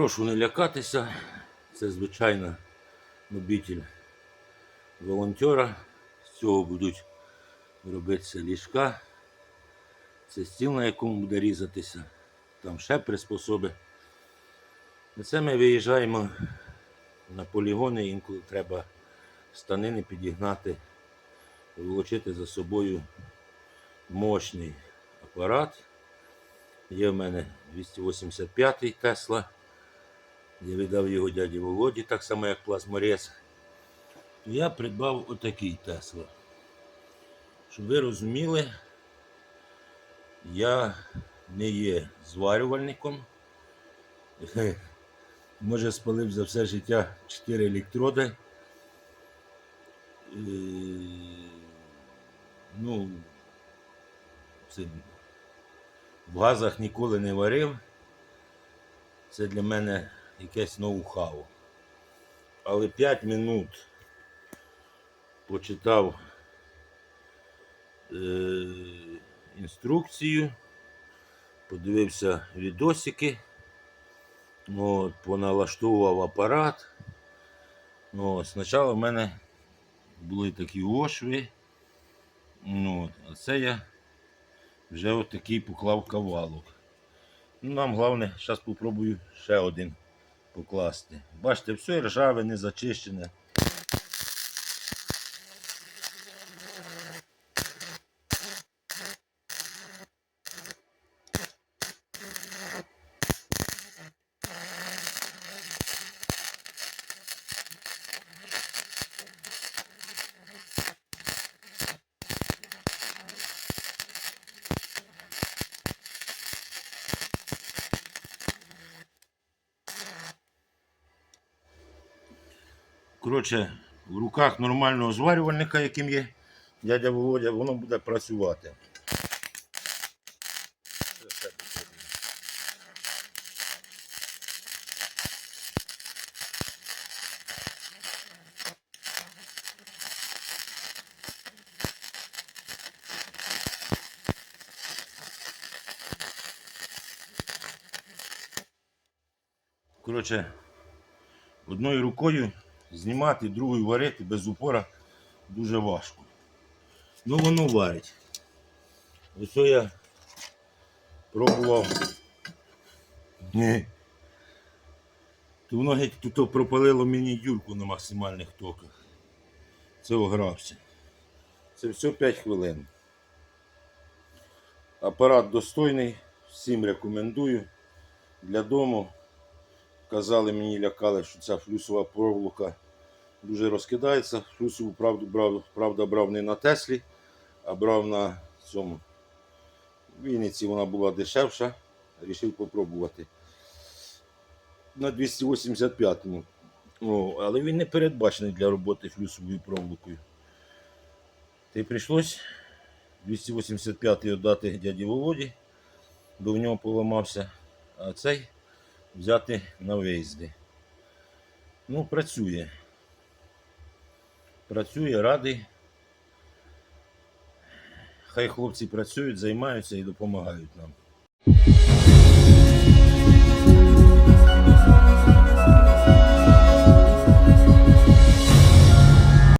Прошу не лякатися. Це звичайно любитель волонтера. З цього будуть робитися ліжка. Це стіл, на якому буде різатися. Там ще приспособи. На це ми виїжджаємо на полігони, інколи треба станини підігнати, волочити за собою мощний апарат. Є в мене 285 Тесла. Я віддав його дяді Володі, так само як плазморез. Я придбав отакий Тесла. Щоб ви розуміли, я не є зварювальником. Може спалив за все життя 4 електроди. Е, Ну, це в газах ніколи не варив. Це для мене якесь ноу-хау. Але 5 минут почитав е, інструкцію, подивився відосики, ну, от, поналаштовував апарат. Ну, от, спочатку в мене були такі ошви. Ну, от, а це я вже отакий поклав кавалок. Нам головне, зараз спробую ще один покласти. Бачите, все ржаве, не зачищене. Коротше, в руках нормального зварювальника, яким є дядя Володя, воно буде працювати. Коротше, одною рукою знімати, другою варити без упора дуже важко. Ну воно варить. Ось я пробував. То воно геть тут пропалило мені дюрку на максимальних токах. Це огрався. Це все 5 хвилин. Апарат достойний, всім рекомендую. Для дому казали мені, лякали, що ця флюсова проволока дуже розкидається. Флюсову правду брав, правда брав не на Теслі, а брав на цьому. Вінниці вона була дешевша. Рішив попробувати. На 285-му. О, але він не передбачений для роботи флюсовою проволокою. Та прийшлось 285-й віддати дяді Володі, бо в нього поламався. А цей взяти на виїзди. Ну, працює. Працює, радий. Хай хлопці працюють, займаються і допомагають нам.